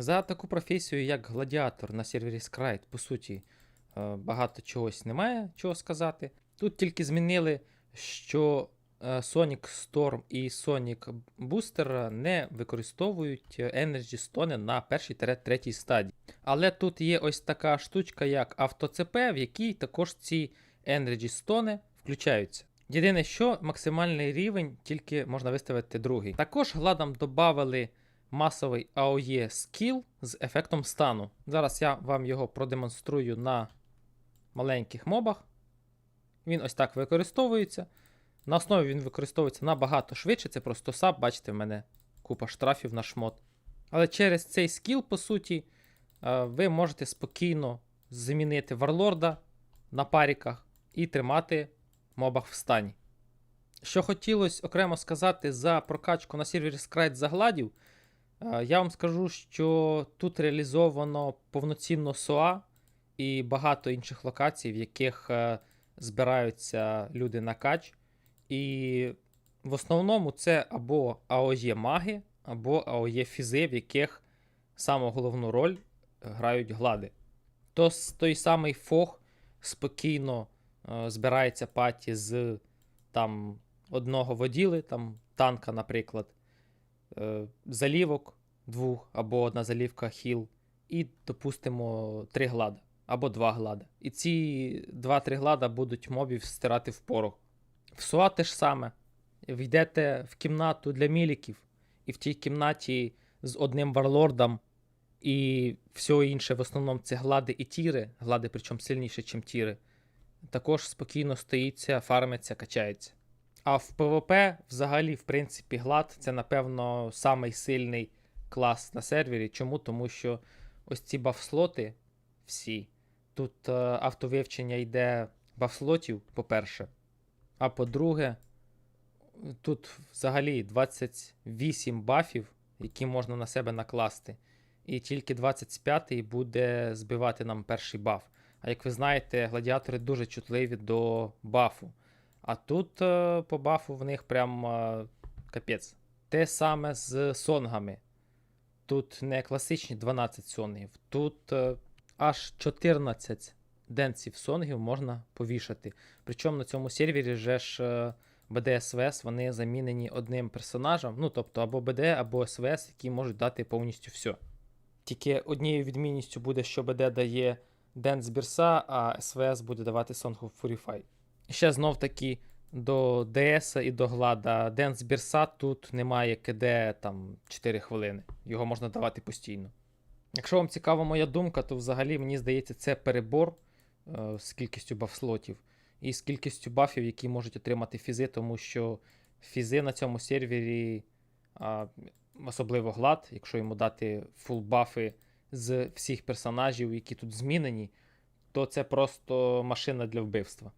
За таку професію, як гладіатор на сервері Scryte, по суті, е, багато чогось немає чого сказати. Тут тільки змінили, що е, Sonic Storm і Sonic Booster не використовують Energy Stone на першій та третій стадії. Але тут є ось така штучка, як автоЦП, в якій також ці Energy Stone включаються. Єдине, що максимальний рівень тільки можна виставити другий. Також гладам додали масовий AOE скіл з ефектом стану. Зараз я вам його продемонструю на маленьких мобах. Він ось так використовується. На основі він використовується набагато швидше. Це просто саб, бачите, в мене купа штрафів на шмот. Але через цей скіл, по суті, е, ви можете спокійно замінити варлорда на паріках і тримати мобах в стані. Що хотілося окремо сказати за прокачку на сервері Scryte загладів, я вам скажу, що тут реалізовано повноцінно SOA і багато інших локацій, в яких е, збираються люди на кач. І в основному це або АОЄ маги, або АОЄ фізи, в яких саму головну роль грають глади. То той самий фог спокійно е, збирається паті з там одного воділи, там танка, наприклад, е, залівок двох, або одна залівка хіл, і, допустимо, три глада, або два глада. І ці два-три глада будуть мобів стирати в порох. В СУА те ж саме. Війдете в кімнату для міліків, і в тій кімнаті з одним варлордом, і все інше, в основному, це глади і тіри, глади, причому сильніше, ніж тіри. Також спокійно стоїться, фармиться, качається. А в ПВП, взагалі, в принципі, глад це, напевно, самий сильний клас на сервері. Чому? Тому що ось ці бафслоти всі. Тут е, автовивчення йде бафслотів, по-перше. А по-друге, тут взагалі 28 бафів, які можна на себе накласти. І тільки 25-й буде збивати нам перший баф. А як ви знаєте, гладіатори дуже чутливі до бафу. А тут е, по бафу в них прям е, капець. Те саме з сонгами. Тут не класичні 12 сонгів, тут е, аж 14 денців сонгів можна повішати. Причому на цьому сервері вже ж е, БД СВС вони замінені одним персонажем, ну тобто або БД, або СВС, які можуть дати повністю все. Тільки однією відмінністю буде, що БД дає Денс Бірса, а СВС буде давати Purify. І ще знов таки до ДС і до Глада. Денс Бірса тут немає КД там 4 хвилини. Його можна давати постійно. Якщо вам цікава моя думка, то взагалі мені здається, це перебор е, з кількістю бафслотів і з кількістю бафів, які можуть отримати фізи, тому що фізи на цьому сервері, а, особливо глад, якщо йому дати фул бафи з всіх персонажів, які тут змінені, то це просто машина для вбивства.